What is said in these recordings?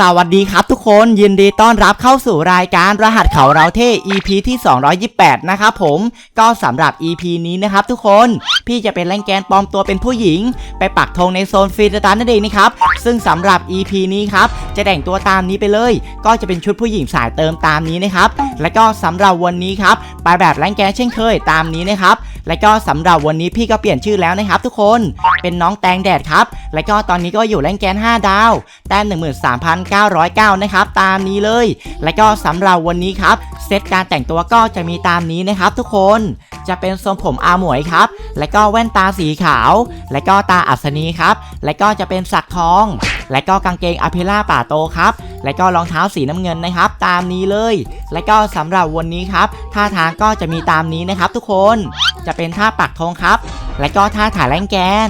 สวัสดีครับทุกคนยินดีต้อนรับเข้าสู่รายการรหัสเขาเราเท่ EP ที่ 228 นะครับผมก็สำหรับ EP นี้นะครับทุกคนพี่จะเป็นแรงแกนปลอมตัวเป็นผู้หญิง ไปปักธงในโซนฟรีสไตล์นั่นเองนะครับซึ่งสำหรับ EP นี้ครับจะแต่งตัวตามนี้ไปเลย ก็จะเป็นชุดผู้หญิงสายเติมตามนี้นะครับและก็สำหรับวันนี้ครับไปแบบแรงแกนเช่นเคยตามนี้นะครับและก็สำหรับวันนี้พี่ก็เปลี่ยนชื่อแล้วนะครับ ทุกคนเป็นน้องแตงแดดครับและก็ตอนนี้ก็อยู่แรงแกน 5 ดาวแต้ม1,909 นะครับ ตามนี้เลย และก็สำหรับวันนี้ครับเซตการแต่งตัวก็จะมีตามนี้นะครับ ทุกคนจะเป็นทรงผมอาหมวยครับ และก็แว่นตาสีขาว และก็ตาอัศนีครับ และก็จะเป็นสักทอง และก็กางเกงอภิล่าป่าโตครับ และก็รองเท้าสีน้ำเงินนะครับ ตามนี้เลย และก็สำหรับวันนี้ครับท่าทางก็จะมีตามนี้นะครับ ทุกคน จะเป็นท่าปักธงครับ และก็ท่าถ่ายแรงแกน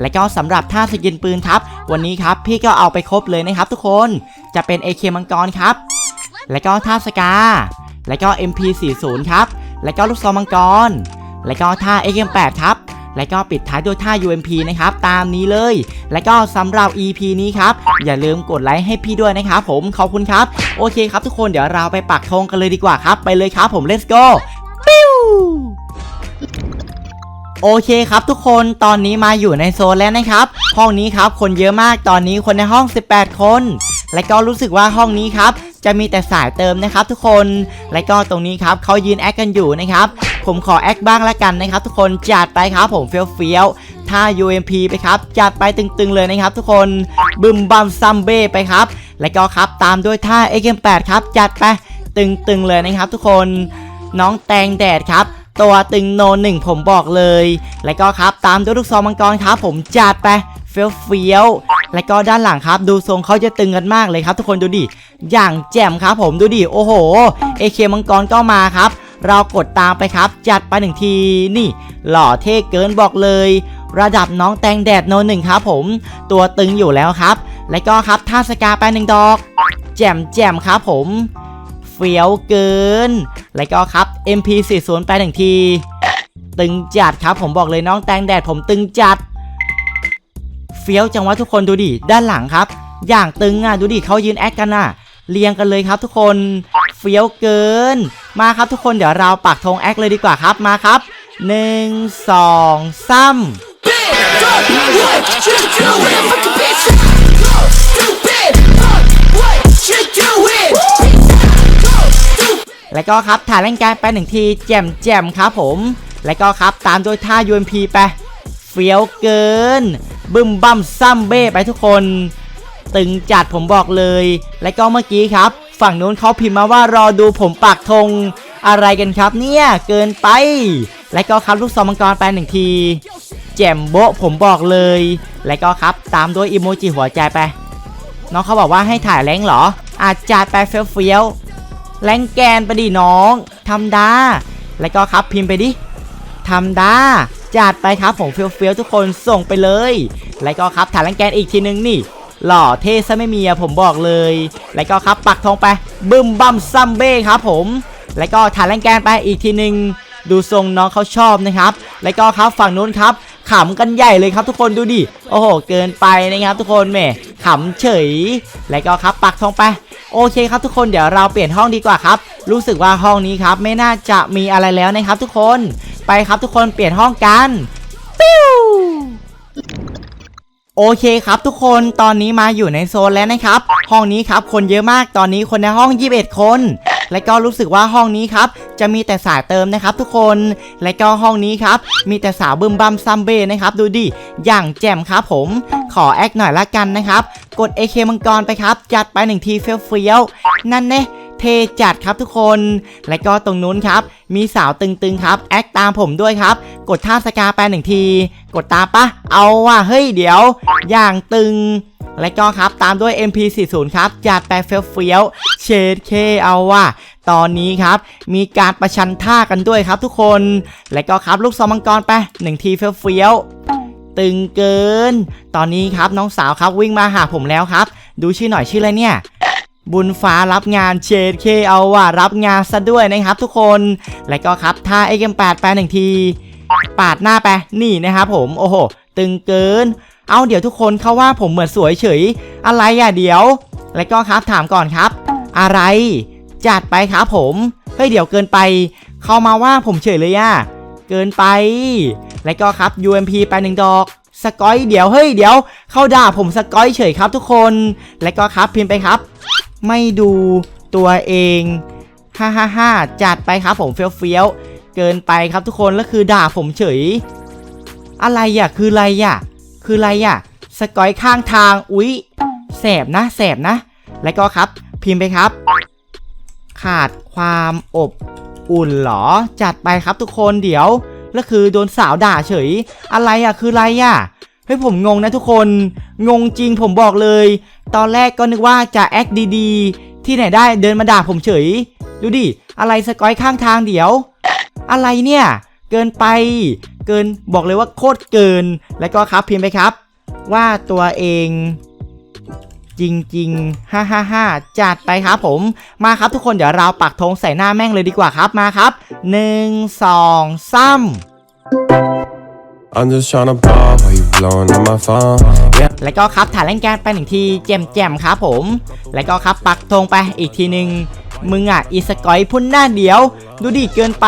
และก็สำหรับท่าสกินปืนครับ วันนี้ครับพี่ก็เอาไปครบเลยนะครับทุกคนจะเป็น AK มังกรครับ และก็ท่าสกา และก็ MP40 ครับ และก็ลูกซองมังกร และก็ท่า AK8 ครับและก็ปิดท้ายด้วยท่า UMP นะครับ ตามนี้เลย และก็สำหรับ EP นี้ครับ อย่าลืมกดไลค์ให้พี่ด้วยนะครับผม ขอบคุณครับ โอเคครับทุกคนเดี๋ยวเราไปปักธงกันเลยดีกว่าครับ ไปเลยครับผม let's go ปิ้ว โอเคครับทุกคนตอนนี้มาอยู่ในโซนแล้วนะครับ ห้องนี้ครับคนเยอะมากตอนนี้คนในห้อง 18 คน และก็รู้สึกว่าห้องนี้ครับจะมีแต่สายเติมนะครับ ทุกคน และก็ตรงนี้ครับเขายืนแอคกันอยู่นะครับ ผมขอแอคบ้างละกันนะครับ ทุกคนจัดไปครับผมเฟี้ยวเฟี้ยวท่า UMP ไปครับ จัดไปตึงๆเลยนะครับ ทุกคนบึมบัมซัมเบ้ไปครับ และก็ครับตามด้วยท่า AK8 ครับ จัดไปตึงๆเลยนะครับ ทุกคนน้องแตงแดดครับ ตัวตึงโนหนึ่งผมบอกเลย และก็ครับตามด้วยลูกซองมังกรครับ ผมจัดไปเฟี้ยวเฟี้ยวๆและก็ด้านหลังครับ ดูทรงเขาจะตึงกันมากเลยครับ ทุกคนดูดิ อย่างแจ่มครับ ผมดูดิ โอ้โหเอเคมังกรก็มาครับ เรากดตามไปครับ จัดไปหนึ่งทีนี่ หล่อเท่เกินบอกเลย ระดับน้องแตงแดดโนหนึ่งครับ ผมตัวตึงอยู่แล้วครับ และก็ครับท่าสกาไปหนึ่งดอก แจ่มแจ่มครับผมเฟี้ยวเกิน และก็ครับ MP40 ไปหนึ่งที ตึงจัดครับผมบอกเลยน้องแตงแดดผมตึงจัด เฟี้ยวจังวะทุกคนดูดิ ด้านหลังครับ อย่างตึงอะดูดิเขายืนแอคกันอะเรียงกันเลยครับทุกคนเฟี้ยวเกิน มาครับทุกคนเดี๋ยวเราปักธงแอคเลยดีกว่าครับมาครับ1 2 3 แล้วก็ครับถ่ายแรงกายไปหนึ่งทีแจ่มแจ่มครับผม แล้วก็ครับตามด้วยท่า UMP ไปเฟี้ยวเกิน บึมบัมซัมเบ้ไปทุกคน ตึงจัดผมบอกเลย และก็เมื่อกี้ครับ ฝั่งนู้นเขาพิมพ์มาว่ารอดูผมปักธงอะไรกันครับเนี่ยเกินไป และก็ครับลูกซองมังกรไปหนึ่งทีแจ่มโบะผมบอกเลย และก็ครับตามด้วยอีโมจิหัวใจไปน้องเขาบอกว่าให้ถ่ายแรงเหรออาจจัดไปเฟี้ยว แรงแกนไปดิน้องทำดา แล้วก็ครับพิมพ์ไปดิทำดาจัดไปครับผมเฟี้ยวๆทุกคนส่งไปเลย แล้วก็ครับถ่ายแรงแกนอีกทีนึงนี่ หล่อเท่ซะไม่มีอะผมบอกเลย แล้วก็ครับปักธงไปบึมบัมซัมเบ้ครับผม แล้วก็ถ่ายแรงแกนไปอีกทีนึงดูทรงน้องเขาชอบนะครับ แล้วก็ครับฝั่งนู้นครับขำกันใหญ่เลยครับทุกคนดูดิ โอ้โห เกินไปนะครับทุกคนแหมขำเฉย แล้วก็ครับปักธงไป โอเคครับทุกคนเดี๋ยวเราเปลี่ยนห้องดีกว่าครับ รู้สึกว่าห้องนี้ครับไม่น่าจะมีอะไรแล้วนะครับ ทุกคนไปครับทุกคนเปลี่ยนห้องกันปิ้วโอเคครับทุกคนตอนนี้มาอยู่ในโซนแล้วนะครับ ห้องนี้ครับคนเยอะมากตอนนี้คนในห้อง 21 คน และก็รู้สึกว่าห้องนี้ครับจะมีแต่สายเติมนะครับทุกคน และก็ห้องนี้ครับมีแต่สาวบึมบัมซัมเบ้นะครับดูดิอย่างแจ่มครับผมขอแอคหน่อยละกันนะครับกด AK มังกรไปครับจัดไปหนึ่งทีเฟี้ยวๆนั่นเน่เทจัดครับทุกคน และก็ตรงนู้นครับ มีสาวตึงๆครับ แอคตามผมด้วยครับ กดท่าสกาไปหนึ่งที กดตามปะ เอาว่ะ เฮ้ยเดี๋ยว อย่างตึง และก็ครับตามด้วย MP40 ครับ จัดไปเฟี้ยว เชดเคเอาว่ะตอนนี้ครับ มีการประชันท่ากันด้วยครับทุกคน และก็ครับลูกซองมังกรไปหนึ่งทีเฟี้ยวๆตึงเกิน ตอนนี้ครับน้องสาวครับวิ่งมาหาผมแล้วครับ ดูชื่อหน่อยชื่ออะไรเนี่ยบุญฟ้ารับงานเชดเคเอาว่ะรับงานซะด้วยนะครับทุกคน และก็ครับท่าเอ็กมแปดไปหนึ่งที ปาดหน้าไปนี่นะครับผมโอ้โห ตึงเกิน เอาเดี๋ยวทุกคนเขาว่าผมเหมือนสวยเฉย อะไรอะเดี๋ยว แล้วก็ครับถามก่อนครับ อะไร จัดไปครับผม เฮ้ยเดี๋ยวเกินไป เข้ามาว่าผมเฉยเลยอะเกินไป แล้วก็ครับ UMP ไปหนึ่งดอกสกอยเดี๋ยวเฮ้ยเดี๋ยว เข้าด่าผมสกอยเฉยครับทุกคน แล้วก็ครับพิมพ์ไปครับ ไม่ดูตัวเองฮ่าฮ่าฮ่าจัดไปครับผมเฟี้ยวเฟี้ยวเกินไปครับทุกคนแล้วคือด่าผมเฉย อะไรอะคืออะไรอะคืออะไรอะสกอยข้างทางอุ๊ยแสบนะแสบนะ แล้วก็ครับ พิมพ์ไปครับ ขาดความอบอุ่นเหรอ จัดไปครับทุกคนเดี๋ยวแล้วคือโดนสาวด่าเฉย อะไรอะคืออะไรอะเฮ้ยผมงงนะทุกคน งงจริงผมบอกเลย ตอนแรกก็นึกว่าจะแอคดีๆ ที่ไหนได้เดินมาด่าผมเฉย ดูดิ อะไรสกอยข้างทางเดี๋ยว อะไรเนี่ย เกินไป เกินบอกเลยว่าโคตรเกิน แล้วก็ครับพิมพ์ไปครับ ว่าตัวเอง จริงๆ ฮ่าฮ่าฮ่าจัดไปครับผม มาครับทุกคนเดี๋ยวเราปักธงใส่หน้าแม่งเลยดีกว่าครับ มาครับหนึ่งสองสาม I'm just tryna ball while you blowing on my phone. Yeah. แล้วก็ครับถ่ายเล่นแกนไปหนึ่งทีแจมแจมๆครับผม แล้วก็ครับปักธงไปอีกทีหนึ่งมึงอะอีสกอยพุ่นหน้าเดี๋ยว ดูดิเกินไป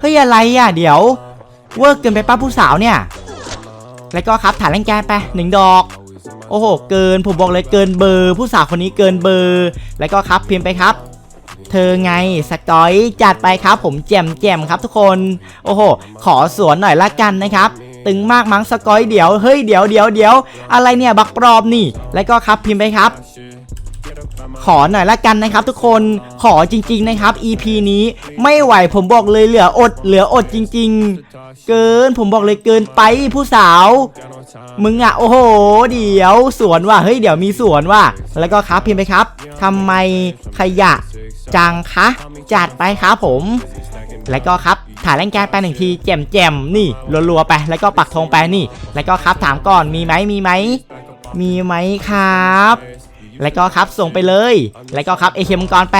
เฮ้ยอะไรอะเดี๋ยว เวิร์กเกินไปป้าผู้สาวเนี่ย แล้วก็ครับถ่ายเล่นแกนไปหนึ่งดอก โอ้โห เกิน ผมบอกเลยเกินเบอร์ ผู้สาวคนนี้เกินเบอร์ แล้วก็ครับพิมพ์ไปครับ เธอไงสกอยจัดไปครับ ผมแจมแจมๆครับทุกคน โอ้โห ขอสวนหน่อยละกันนะครับ ตึงมากมั้งสกอยเดี๋ยว เฮ้ยเดี๋ยวเดี๋ยวเดี๋ยวอะไรเนี่ยบักปลอมนี่ แล้วก็ครับพิมพ์ไปครับ ขอหน่อยละกันนะครับ ทุกคนขอจริง ๆนะครับ EP นี้ไม่ไหวผมบอกเลยเหลืออด เหลืออดจริง ๆ เกินผมบอกเลยเกินไปผู้สาว มึงอะโอ้โห เดี๋ยวสวนว่ะเฮ้ยเดี๋ยวมีสวนว่ะแล้วก็ครับพิมพ์ไปครับทำไมขยะจังคะจัดไปครับผม แล้วก็ครับถ่ายแรงแกนไปหนึ่งทีแจมแจมนี่รัวๆไป แล้วก็ปักธงไปนี่ แล้วก็ครับถามก่อนมีไหมมีไหมมีไหมครับ แล้วก็ครับส่งไปเลย แล้วก็ครับเอเคมังกรไป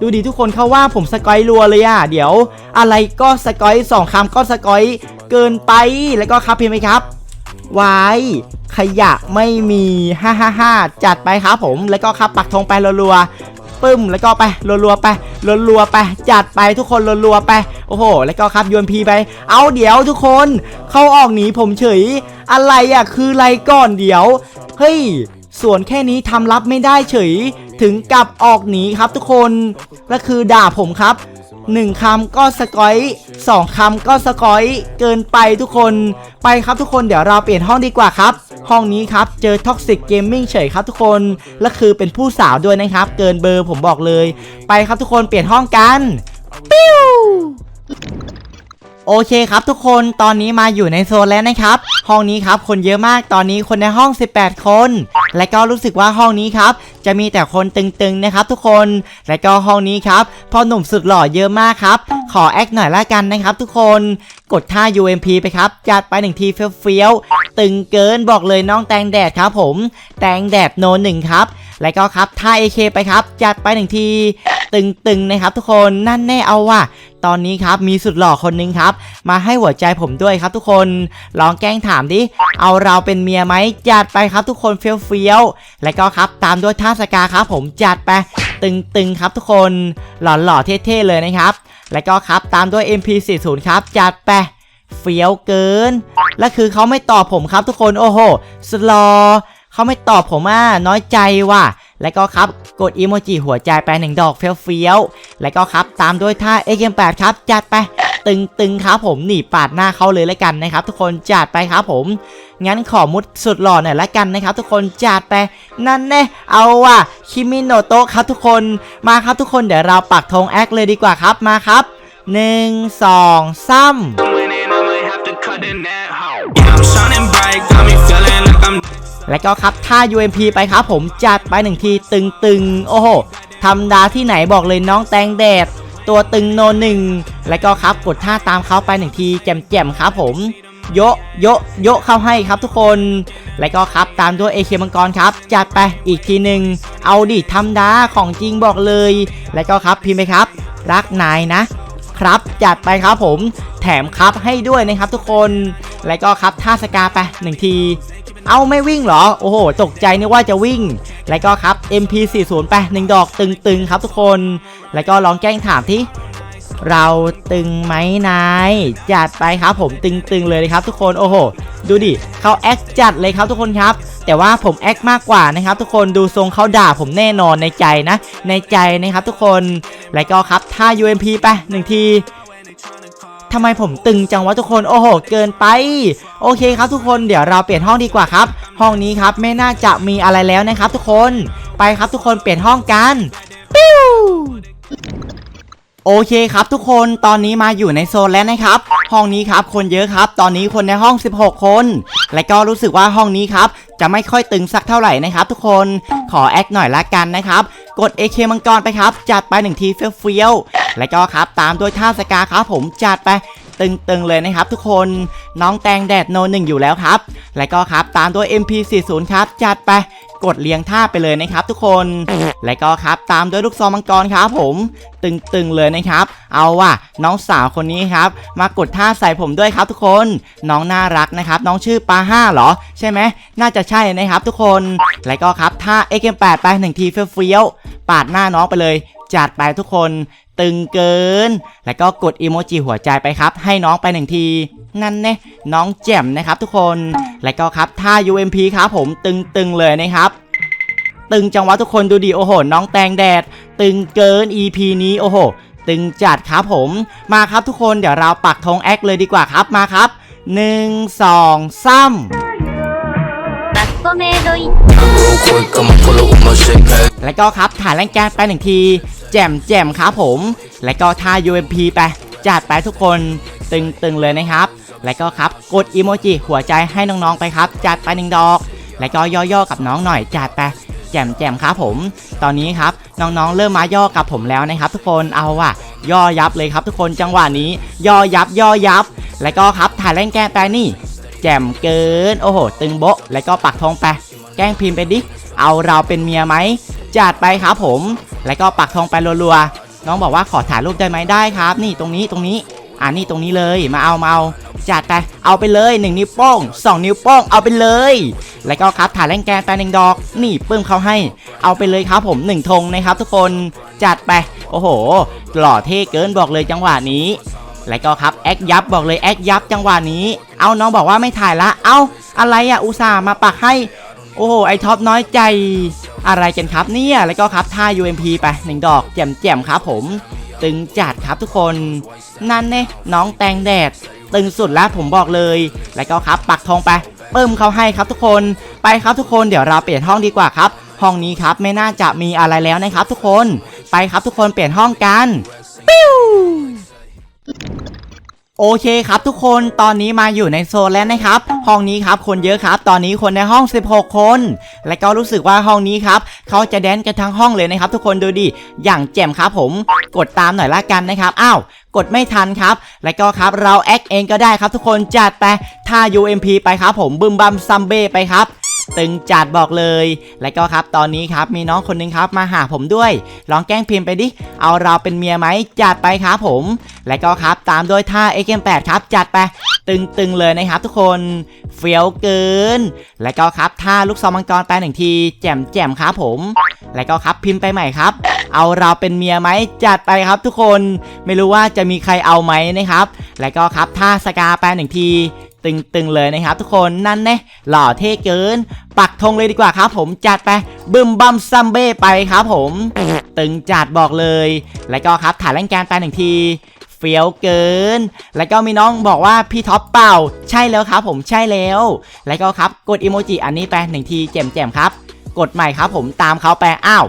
ดูดิทุกคนเขาว่าผมสกอยรัวเลยอะ เดี๋ยว อะไรก็สกอยสองคำก็สกอยเกินไป แล้วก็ครับเพิมพ์ไปครับไว้ขยะไม่มีฮ่าฮ่าฮ่าจัดไปครับผม แล้วก็ครับปักธงไปรัวๆปึ้ม แล้วก็ไปรัวๆไปรัวๆไป จัดไปทุกคนรัวๆไป โอ้โห แล้วก็ครับยวนพีไป เอาเดี๋ยวทุกคน เข้าออกหนีผมเฉย อะไรอะ คืออะไรก่อนเดี๋ยว เฮ้ย ส่วนแค่นี้ทำรับไม่ได้เฉย ถึงกับออกหนีครับทุกคนและคือด่าผมครับหนึ่งคำก็สกอยสองคำก็สกอยเกินไปทุกคนไปครับทุกคนเดี๋ยวเราเปลี่ยนห้องดีกว่าครับ ห้องนี้ครับเจอท็อกซิกเกมมิ่งเฉยครับทุกคนและคือเป็นผู้สาวด้วยนะครับ เกินเบอร์ผมบอกเลย ไปครับทุกคนเปลี่ยนห้องกันปิ้ว โอเคครับทุกคนตอนนี้มาอยู่ในโซนแล้วนะครับ ห้องนี้ครับคนเยอะมากตอนนี้คนในห้อง 18 คน และก็รู้สึกว่าห้องนี้ครับจะมีแต่คนตึงๆนะครับ ทุกคนและก็ห้องนี้ครับพอหนุ่มสุดหล่อเยอะมากครับ ขอแอคหน่อยละกันนะครับ ทุกคนกดท่า UMP ไปครับจัดไปหนึ่งทีเฟี้ยวๆตึงเกินบอกเลยน้องแตงแดดครับผม แตงแดดโนหนึ่งครับและก็ครับท่า AK ไปครับจัดไปหนึ่งทีตึงๆนะครับทุกคนนั่นแน่เอาว่ะ ตอนนี้ครับมีสุดหล่อคนหนึงครับ มาให้หัวใจผมด้วยครับทุกคนลองแกล้งถามดิเอาเราเป็นเมียไหมจัดไปครับทุกคนเฟี้ยวๆและก็ครับตามด้วยท่าสกาครับผมจัดไปตึงๆครับทุกคนหล่อๆเท่ๆเลยนะครับ และก็ครับตามด้วย MP40 ครับจัดไปเฟี้ยวเกิน และคือเขาไม่ตอบผมครับทุกคนโอ้โหสลอเขาไม่ตอบผมอะน้อยใจว่ะ แล้วก็ครับกดอีโมจิหัวใจไปหนึ่งดอกเฟี้ยวๆแล้วก็ครับตามด้วยท่า XM8 ครับจัดไปตึงๆครับผมหนีปาดหน้าเขาเลยล้วกันนะครับ ทุกคนจัดไปครับผม งั้นขอมุดสุดหล่อหน่อยละกันนะครับ ทุกคนจัดไปนั่นแน่เอาว่ะคิมิโนโตะครับทุกคนมาครับทุกคนเดี๋ยวเราปักธงแอคเลยดีกว่าครับมาครับหนึ่งสองสา แล้วก็ครับท่า UMP ไปครับผมจัดไปหนึ่งทีตึงๆ โอ้โหทำดาที่ไหนบอกเลยน้องแตงแดด ตัวตึงโนหนึ่งแล้วก็ครับกดท่าตามเขาไปหนึ่งทีแจ่มๆครับผมโยโยโยเข้าให้ครับทุกคน แล้วก็ครับตามด้วยเอเคมังกรครับ จัดไปอีกทีหนึ่งเอาดิทำดาของจริงบอกเลย แล้วก็ครับพิมพ์ไปครับ รักนายนะ ครับจัดไปครับผม แถมครับให้ด้วยนะครับทุกคน แล้วก็ครับท่าสกาไปหนึ่งที เอาไม่วิ่งเหรอ โอ้โห ตกใจนึกว่าจะวิ่ง แล้วก็ครับ MP40 ไปหนึ่งดอกตึงๆครับทุกคน แล้วก็ลองแกล้งถามที่เราตึงไหมนายจัดไปครับผมตึงๆเลยนะครับทุกคนโอ้โห ดูดิเขาแอคจัดเลยครับทุกคนครับ แต่ว่าผมแอคมากกว่านะครับ ทุกคนดูทรงเขาด่าผมแน่นอนในใจนะ ในใจนะครับทุกคนแล้วก็ครับถ้า UMP ไปหนึ่งที ทำไมผมตึงจังวะทุกคนโอ้โหเกินไป โอเคครับทุกคนเดี๋ยวเราเปลี่ยนห้องดีกว่าครับ ห้องนี้ครับไม่น่าจะมีอะไรแล้วนะครับ ทุกคนไปครับทุกคนเปลี่ยนห้องกันปิ้วโอเคครับทุกคนตอนนี้มาอยู่ในโซนแล้วนะครับ ห้องนี้ครับคนเยอะครับ ตอนนี้คนในห้อง 16 คน และก็รู้สึกว่าห้องนี้ครับ จะไม่ค่อยตึงสักเท่าไหร่นะครับ ทุกคนขอแอคหน่อยละกันนะครับกด AK มังกรไปครับ จัดไปหนึ่งทีเฟี้ยวๆและก็ครับตามด้วยท่าสกาครับผมจัดไปตึงๆเลยนะครับทุกคนน้องแตงแดดโนหนึ่งอยู่แล้วครับ และก็ครับตามด้วย MP40 ครับ จัดไป กดเรียงท่าไปเลยนะครับทุกคน และก็ครับตามด้วยลูกซองมังกรครับผม ตึงๆเลยนะครับ เอาว่ะน้องสาวคนนี้ครับ มากดท่าใส่ผมด้วยครับทุกคน น้องน่ารักนะครับ น้องชื่อปาห้าเหรอ ใช่ไหมน่าจะใช่นะครับทุกคน และก็ครับท่า XM8 ไปหนึ่งทีเฟี้ยวๆปาดหน้าน้องไปเลย จัดไปทุกคนตึงเกิน แล้วก็กดอีโมจิหัวใจไปครับ ให้น้องไปหนึ่งที นั่นเน่น้องแจ่มนะครับทุกคน และก็ครับท่า UMP ครับผมตึงๆเลยนะครับตึงจังหวะทุกคนดูดิโอ้โห น้องแตงแดด ตึงเกิน EP นี้โอ้โห ตึงจัดครับผม มาครับทุกคนเดี๋ยวเราปักธงแอคเลยดีกว่าครับมาครับ 1 2 3 แล้วก็ครับถ่ายแรงแก๊สไปหนึ่งที แจ่มแจ่มครับผม แล้วก็ท่า UMP ไปจัดไปทุกคนตึงๆเลยนะครับ แล้วก็ครับกดอีโมจิหัวใจให้น้องๆไปครับ จัดไปหนึ่งดอก แล้วก็ย่อๆกับน้องหน่อยจัดไปแจ่มแจ่มครับผม ตอนนี้ครับน้องๆเริ่มมาย่อกับผมแล้วนะครับ ทุกคนเอาว่ะย่อยับเลยครับ ทุกคนจังหวะนี้ ย่อยับย่อยับ แล้วก็ครับถ่ายแรงแก๊สไปนี่ แจ่มเกิน โอ้โห ตึงโบะแล้วก็ปักธงไป แกล้งพิมพ์ไปดิ เอาเราเป็นเมียไหม จัดไปครับผม แล้วก็ปักธงไปรัวๆ น้องบอกว่าขอถ่ายรูปได้ไหมได้ครับ นี่ตรงนี้ตรงนี้ อ่านี่ตรงนี้เลย มาเอามาเอา จัดไป เอาไปเลย 1 นิ้วโป้ง 2 นิ้วโป้ง เอาไปเลย แล้วก็ครับถ่ายแรงแกนไปหนึ่งดอก นี่ปึ้มเขาให้ เอาไปเลยครับผม1ธงนะครับ ทุกคน จัดไป โอ้โห หล่อเท่เกินบอกเลยจังหวะนี้ แล้วก็ครับแอคยับบอกเลยแอคยับจังหวะนี้ เอาน้องบอกว่าไม่ถ่ายละ เอาอะไรอะอุตส่าห์มาปักให้ โอ้โหไอท็อปน้อยใจอะไรกันครับเนี่ยแล้วก็ครับท่า UMP ไปหนึ่งดอกแจ่มๆครับผม ตึงจัดครับทุกคน นั่นเน่น้องแตงแดด ตึงสุดแล้วผมบอกเลย แล้วก็ครับปักธงไปเพิ่มเขาให้ครับทุกคนไปครับทุกคนเดี๋ยวเราเปลี่ยนห้องดีกว่าครับ ห้องนี้ครับไม่น่าจะมีอะไรแล้วนะครับ ทุกคนไปครับทุกคนเปลี่ยนห้องกันปิ้ว โอเคครับทุกคนตอนนี้มาอยู่ในโซนแล้วนะครับ ห้องนี้ครับคนเยอะครับ ตอนนี้คนในห้อง 16 คน และก็รู้สึกว่าห้องนี้ครับเขาจะแดนกันทั้งห้องเลยนะครับ ทุกคนดูดิอย่างแจ่มครับผมกดตามหน่อยละกันนะครับอ้าวกดไม่ทันครับ และก็ครับเราแอคเองก็ได้ครับ ทุกคนจัดไปท่า UMP ไปครับผมบึมบัมซัมเบ้ไปครับ ตึงจัดบอกเลย และก็ครับตอนนี้ครับมีน้องคนหนึงครับมาหาผมด้วย ลองแกล้งพิมพ์ไปดิ เอาเราเป็นเมียไหมจัดไปครับผม และก็ครับตามด้วยท่า XM8 ครับจัดไปตึงๆเลยนะครับทุกคนเฟี้ยวเกิน และก็ครับท่าลูกซองมังกรไปหนึ่งที แจ่มแจ่มครับผม และก็ครับพิมพ์ไปใหม่ครับ เอาเราเป็นเมียไหมจัดไปครับทุกคน ไม่รู้ว่าจะมีใครเอาไหมนะครับ และก็ครับท่าสกาไปหนึ่งที ตึงๆเลยนะครับทุกคนนั่นแน่หล่อเท่เกิน ปักธงเลยดีกว่าครับผมจัดไปบึมบัมซัมเบ้ไปครับผม ตึงจัดบอกเลย แล้วก็ครับถ่ายแรงแกนไปหนึ่งทีเฟี้ยวเกิน แล้วก็มีน้องบอกว่าพี่ท็อปเป่า ใช่แล้วครับผมใช่แล้ว แล้วก็ครับกดอีโมจิอันนี้ไปหนึ่งทีแจ่มๆครับ กดใหม่ครับผมตามเขาไปอ้าว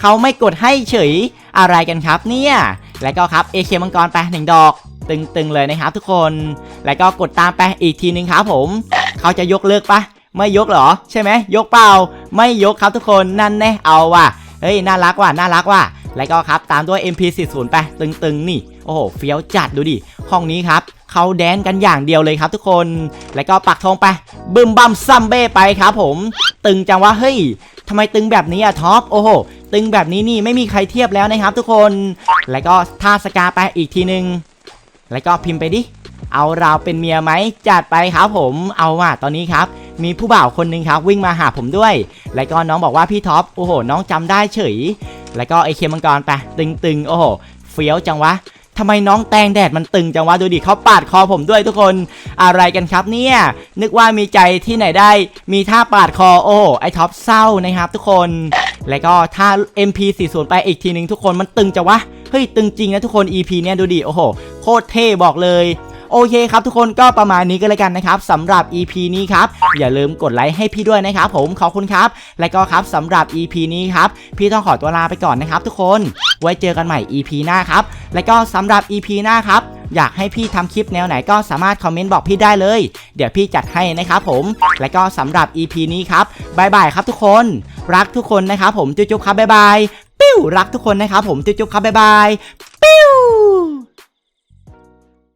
เขาไม่กดให้เฉยอะไรกันครับเนี่ย แล้วก็ครับเอเคมังกรไปหนึ่งดอก ตึงๆเลยนะครับทุกคน แล้วก็กดตามไปอีกทีนึงครับผม เขาจะยกเลิกปะไม่ยกหรอ ใช่ไหมยกเปล่า ไม่ยกครับทุกคนนั่นแน่เอาว่ะเฮ้ยน่ารักว่ะน่ารักว่ะแล้วก็ครับตามด้วย MP40 ไปตึงๆนี่โอ้โหเฟี้ยวจัดดูดิห้องนี้ครับเขาแดนกันอย่างเดียวเลยครับทุกคน แล้วก็ปักธงไปบึมบัมซัมเบ้ไปครับผม ตึงจังวะเฮ้ยทำไมตึงแบบนี้อะท็อปโอ้โหตึงแบบนี้นี่ไม่มีใครเทียบแล้วนะครับทุกคน แล้วก็ท่าสกาไปอีกทีนึง แล้วก็พิมพ์ไปดิ เอาเราเป็นเมียไหมจัดไปครับผมเอาว่ะตอนนี้ครับ มีผู้บ่าวคนหนึงครับ วิ่งมาหาผมด้วย แล้วก็น้องบอกว่าพี่ท็อปโอ้โห น้องจำได้เฉย แล้วก็ไอเคมังกรไปตึงๆโอ้โหเฟี้ยวจังวะทำไมน้องแตงแดดมันตึงจังวะดูดิเขาปาดคอผมด้วยทุกคนอะไรกันครับเนี่ยนึกว่ามีใจที่ไหนได้ มีท่าปาดคอโอ้ไอท็อปเศร้านะครับทุกคน แล้วก็ถ้า MP40 ไปอีกทีหนึงทุกคนมันตึงจังวะ เฮ้ยตึงจริงนะทุกคน EP เนี่ยดูดิโอ้โหโคตรเท่บอกเลยโอเคครับทุกคนก็ประมาณนี้ก็แล้วกันนะครับสำหรับ EP นี้ครับอย่าลืมกดไลค์ให้พี่ด้วยนะครับผมขอบคุณครับ และก็ครับสำหรับ EP นี้ครับพี่ต้องขอตัวลาไปก่อนนะครับทุกคนไว้เจอกันใหม่ EP หน้าครับและก็สำหรับ EP หน้าครับอยากให้พี่ทำคลิปแนวไหนก็สามารถคอมเมนต์บอกพี่ได้เลย เดี๋ยวพี่จัดให้นะครับผมและก็สำหรับ EP นี้ครับบายบายครับทุกคน รักทุกคนนะครับผมจุ๊บๆครับบายบาย ปิ้วรักทุกคนนะครับผมจุ๊บๆครับบ๊ายบายปิ้ว